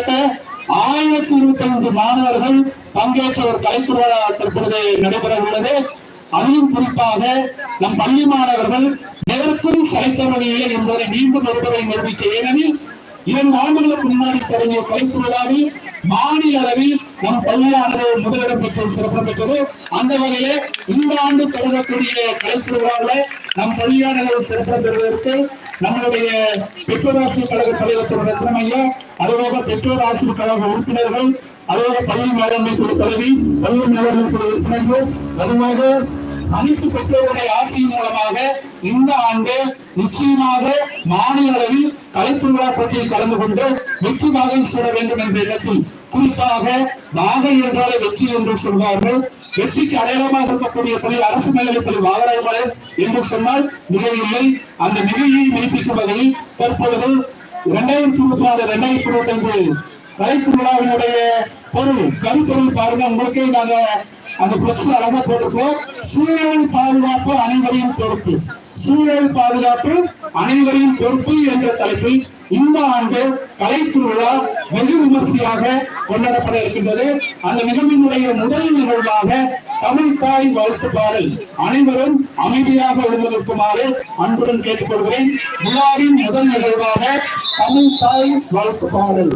கிட்டத்தட்ட ஆயிரத்தி இருபத்தி ஐந்து மாணவர்கள் பங்கேற்ற ஒரு கலைத்துறையா தற்பொழுது நடைபெற உள்ளது. அதிலும் குறிப்பாக நம் பள்ளி மாணவர்கள் நேருக்கும் சளைத்தவர்கள் இல்லை என்பதை மீண்டும் ஒருவரை நிரூபிக்க ஏனெனில் இரண்டு ஆண்டுகளுக்கு முன்னாடி தொடங்கிய கலைத்துறையாவில் மாநில அளவில் நம் பள்ளியானது முதலிடம் பெற்று சிறப்பு பெற்றது. அந்த வகையில இந்த ஆண்டு தொடங்கக்கூடிய கலைத்துறையாவில் நம் பள்ளியானது சிறப்பு பெறுவதற்கு நம்மளுடைய பெற்றோர் ஆசிரியர் கழக தலைவர் திரு ரத்னமையா அதுபோக பெற்றோர் ஆசிரியர் கழக உறுப்பினர்கள் அதுபோக பள்ளி மேலாண்மை குழு தலைவி பள்ளி மேலாண்மை குழு உறுப்பினர்கள் அதுபோக அனைத்து பெற்றோருடைய ஆட்சியின் மூலமாக இந்த ஆண்டு நிச்சயமாக மாநில அளவில் கலைப்பு விழா போட்டியில் கலந்து கொண்டு வெற்றி வாகை சூட வேண்டும் என்ற எண்ணத்தில் குறிப்பாக வாகை என்றாலே வெற்றி என்று சொல்வார்கள். வெற்றிக்கு அடையாளமாக இருக்கக்கூடிய பள்ளி அரசு மேல்நிலைப் பள்ளி என்று சொன்னால் மிகை இல்லை. அந்த மிகையை மெய்ப்பிக்கும் வகையில் தற்பொழுது இரண்டாயிரத்தி இருபத்தி நாலு இரண்டாயிரத்தி இருபத்தி ஐந்து கலைப்பு விழாவினுடைய பொருள் கருப்பொருள் பாருங்க. உங்களுக்கே நாங்க அந்த பிளக்ஸ் அழகா போட்டிருக்கோம் சூழல் பாதுகாப்பு அனைவரையும் பொறுப்பு. சூழல் பாதுகாப்பு அனைவரையும் பொறுப்பு என்ற தலைப்பில் இந்த ஆண்டு கலை திருவிழா வெகு விமர்சையாக கொண்டாடப்பட இருக்கின்றது. அந்த நிகழ்வினுடைய முதல் நிகழ்வாக தமிழ் தாய் வாழ்த்து பாடல் அனைவரும் அமைதியாக எழுந்திருக்குமாறு அன்புடன் கேட்டுக்கொள்கிறேன். விழாவின் முதல் நிகழ்வாக தமிழ் தாய் வாழ்த்து பாடல்